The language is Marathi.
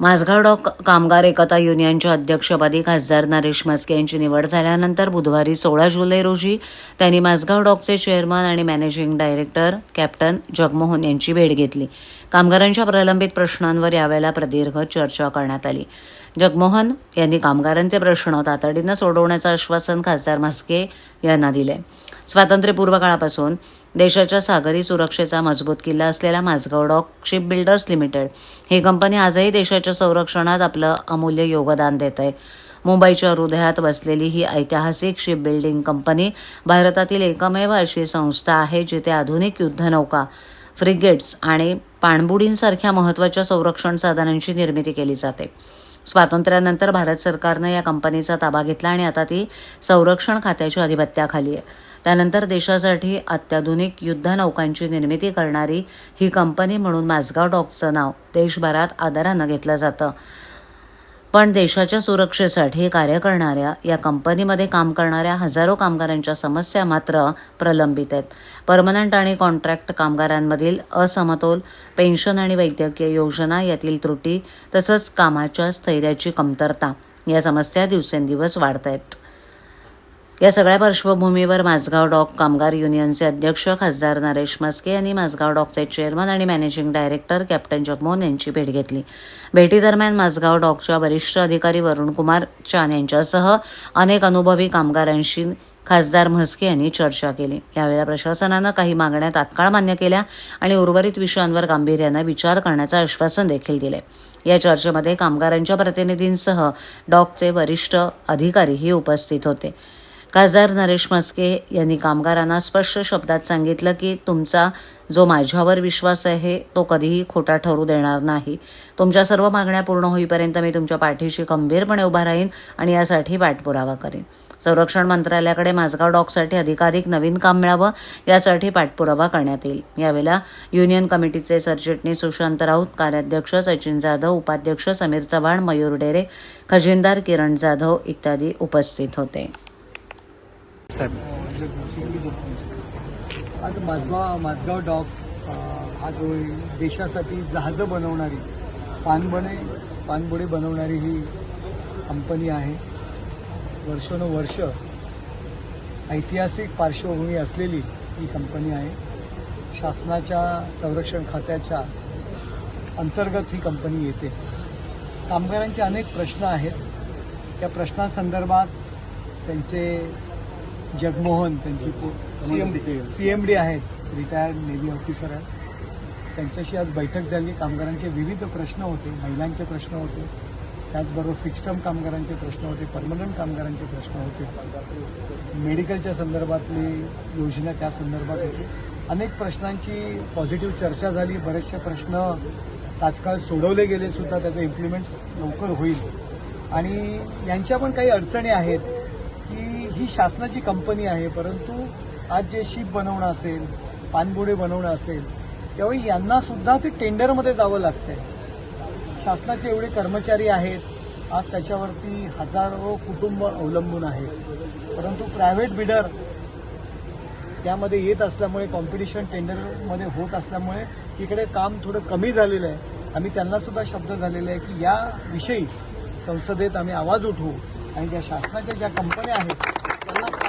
माझगाव डॉक कामगार एकता युनियनच्या अध्यक्षपदी खासदार नरेश म्हस्के यांची निवड झाल्यानंतर बुधवारी सोळा जुलै रोजी त्यांनी माझगाव डॉकचे चेअरमन आणि मॅनेजिंग डायरेक्टर कॅप्टन जगमोहन यांची भेट घेतली. कामगारांच्या प्रलंबित प्रश्नांवर यावेळेला प्रदीर्घ चर्चा करण्यात आली. जगमोहन यांनी कामगारांचे प्रश्न तातडीनं सोडवण्याचं आश्वासन खासदार म्हस्के यांना दिले स्वातंत्र्यपूर्व काळापासून देशाच्या सागरी सुरक्षेचा मजबूत किल्ला असलेला Mazagaon dock ship builders limited ही कंपनी आजही देशाच्या संरक्षणात आपलं अमूल्य योगदान देत आहे मुंबईच्या हृदयात बसलेली ही ऐतिहासिक शिप बिल्डिंग कंपनी भारतातील एकमेव अशी संस्था आहे जिथे आधुनिक युद्धनौका फ्रिगेट्स आणि पाणबुडींसारख्या महत्त्वाच्या संरक्षण साधनांची निर्मिती केली जाते. स्वातंत्र्यानंतर भारत सरकारनं या कंपनीचा ताबा घेतला आणि आता ती संरक्षण खात्याच्या अधिपत्याखाली आहे. त्यानंतर देशासाठी अत्याधुनिक युद्धनौकांची निर्मिती करणारी ही कंपनी म्हणून माझगाव डॉकचं नाव देशभरात आदरानं घेतलं जातं. पण देशाच्या सुरक्षेसाठी कार्य करणाऱ्या या कंपनीमध्ये काम करणाऱ्या हजारो कामगारांच्या समस्या मात्र प्रलंबित आहेत. परमनंट आणि कॉन्ट्रॅक्ट कामगारांमधील असमतोल पेन्शन आणि वैद्यकीय योजना यातील त्रुटी तसंच कामाच्या स्थैर्याची कमतरता या समस्या दिवसेंदिवस वाढत आहेत. या सगळ्या पार्श्वभूमीवर माझगाव डॉक कामगार युनियनचे अध्यक्ष खासदार नरेश म्हस्के यांनी माझगाव डॉकचे चेअरमन आणि मॅनेजिंग डायरेक्टर कॅप्टन जगमोहन यांची भेट घेतली. भेटीदरम्यान माझगाव डॉकच्या वरिष्ठ अधिकारी वरुणकुमार चान यांच्यासह अनेक अनुभवी कामगारांशी खासदार म्हस्के यांनी चर्चा केली. यावेळेला प्रशासनानं काही मागण्या तात्काळ मान्य केल्या आणि उर्वरित विषयांवर गांभीर्यानं विचार करण्याचं आश्वासन देखील दिले. या चर्चेमध्ये कामगारांच्या प्रतिनिधींसह डॉकचे वरिष्ठ अधिकारीही उपस्थित होते. खासदार नरेश म्हस्के यांनी कामगारांना स्पष्ट शब्दात सांगितलं की तुमचा जो माझ्यावर विश्वास आहे तो कधीही खोटा ठरू देणार नाही. तुमच्या सर्व मागण्या पूर्ण होईपर्यंत मी तुमच्या पाठीशी खंबीरपणे उभा राहीन आणि यासाठी पाठपुरावा करेन. संरक्षण मंत्रालयाकडे माझगाव डॉकसाठी अधिकाधिक नवीन काम मिळावं यासाठी पाठपुरावा करण्यात येईल. यावेळेला युनियन कमिटीचे सरचिटणीस सुशांत राऊत कार्याध्यक्ष सचिन जाधव उपाध्यक्ष समीर चव्हाण मयूर डेरे खजिनदार किरण जाधव इत्यादी उपस्थित होते. आज माझगाव माझगाव डॉक आज हा जो देशासाठी जहाजं बनवणारी पानबणे पानबुडे बनवणारी ही कंपनी आहे. वर्षानुवर्ष ऐतिहासिक पार्श्वभूमी असलेली ही कंपनी आहे. शासनाच्या संरक्षण खात्याच्या अंतर्गत ही कंपनी येते. कामगारांचे अनेक प्रश्न आहेत. त्या प्रश्नासंदर्भात त्यांचे जगमोहन त्यांची सी एम डी आहेत रिटायर्ड नेव्ही ऑफिसर आहेत त्यांच्याशी आज बैठक झाली. कामगारांचे विविध प्रश्न होते. महिलांचे प्रश्न होते. त्याचबरोबर फिक्स टर्म कामगारांचे प्रश्न होते. परमनंट कामगारांचे प्रश्न होते. मेडिकलच्या संदर्भातली योजना त्या संदर्भात होती. अनेक प्रश्नांची पॉझिटिव्ह चर्चा झाली. बरेचसे प्रश्न तात्काळ सोडवले गेले सुद्धा. त्याचं इम्प्लिमेंट्स लवकर होईल. आणि यांच्या पण काही अडचणी आहेत. ही शासनाची कंपनी आहे परंतु आज जे शिप बनवणं असेल पानबुडे बनवणं असेल त्यावेळी यांना सुद्धा ते टेंडरमध्ये जावं लागतंय. शासनाचे एवढे कर्मचारी आहेत आज त्याच्यावरती हजारो कुटुंब अवलंबून आहेत. परंतु प्रायव्हेट बिडर त्यामध्ये येत असल्यामुळे कॉम्पिटिशन टेंडरमध्ये होत असल्यामुळे इकडे काम थोडं कमी झालेलं आहे. आम्ही त्यांना सुद्धा शब्द झालेले आहे की या विषयी संसदेत आम्ही आवाज उठवू. आणि ज्या शासनाच्या ज्या कंपन्या आहेत